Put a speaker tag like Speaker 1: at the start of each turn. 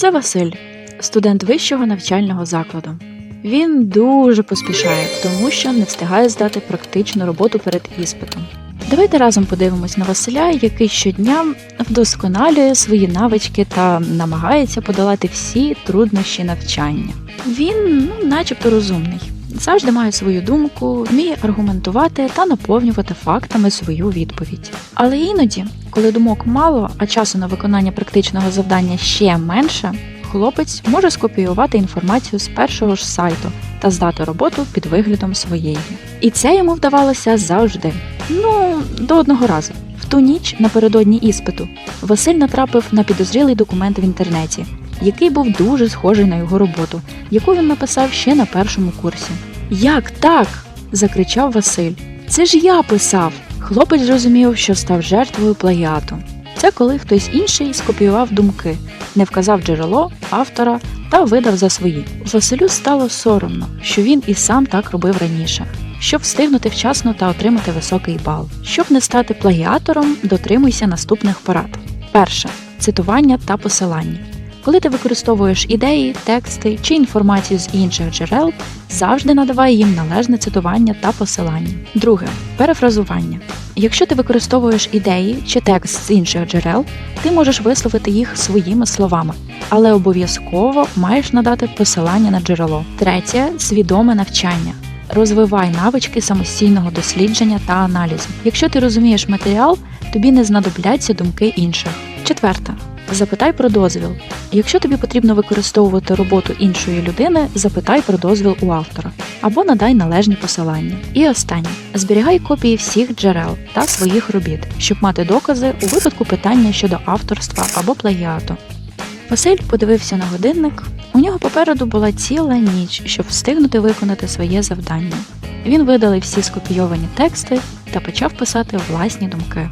Speaker 1: Це Василь, студент вищого навчального закладу. Він дуже поспішає, тому що не встигає здати практичну роботу перед іспитом. Давайте разом подивимось на Василя, який щодня вдосконалює свої навички та намагається подолати всі труднощі навчання. Він, ну, начебто, розумний, завжди має свою думку, вміє аргументувати та наповнювати фактами свою відповідь. Але іноді, коли думок мало, а часу на виконання практичного завдання ще менше, хлопець може скопіювати інформацію з першого ж сайту та здати роботу під виглядом своєї. І це йому вдавалося завжди. Ну, до одного разу. В ту ніч напередодні іспиту Василь натрапив на підозрілий документ в інтернеті, який був дуже схожий на його роботу, яку він написав ще на першому курсі. Як так? закричав Василь. Це ж я писав. Хлопець зрозумів, що став жертвою плагіату. Це коли хтось інший скопіював думки, не вказав джерело, автора та видав за свої. Василю стало соромно, що він і сам так робив раніше, щоб встигнути вчасно та отримати високий бал. Щоб не стати плагіатором, дотримуйся наступних порад. Перше цитування та посилання. Коли ти використовуєш ідеї, тексти чи інформацію з інших джерел, завжди надавай їм належне цитування та посилання. Друге перефразування. Якщо ти використовуєш ідеї чи текст з інших джерел, ти можеш висловити їх своїми словами, але обов'язково маєш надати посилання на джерело. Третє свідоме навчання. Розвивай навички самостійного дослідження та аналізу. Якщо ти розумієш матеріал, тобі не знадобляться думки інших. Четверте. Запитай про дозвіл. Якщо тобі потрібно використовувати роботу іншої людини, запитай про дозвіл у автора або надай належні посилання. І останнє зберігай копії всіх джерел та своїх робіт, щоб мати докази у випадку питання щодо авторства або плагіату. Василь подивився на годинник. У нього попереду була ціла ніч, щоб встигнути виконати своє завдання. Він видалив всі скопійовані тексти та почав писати власні думки.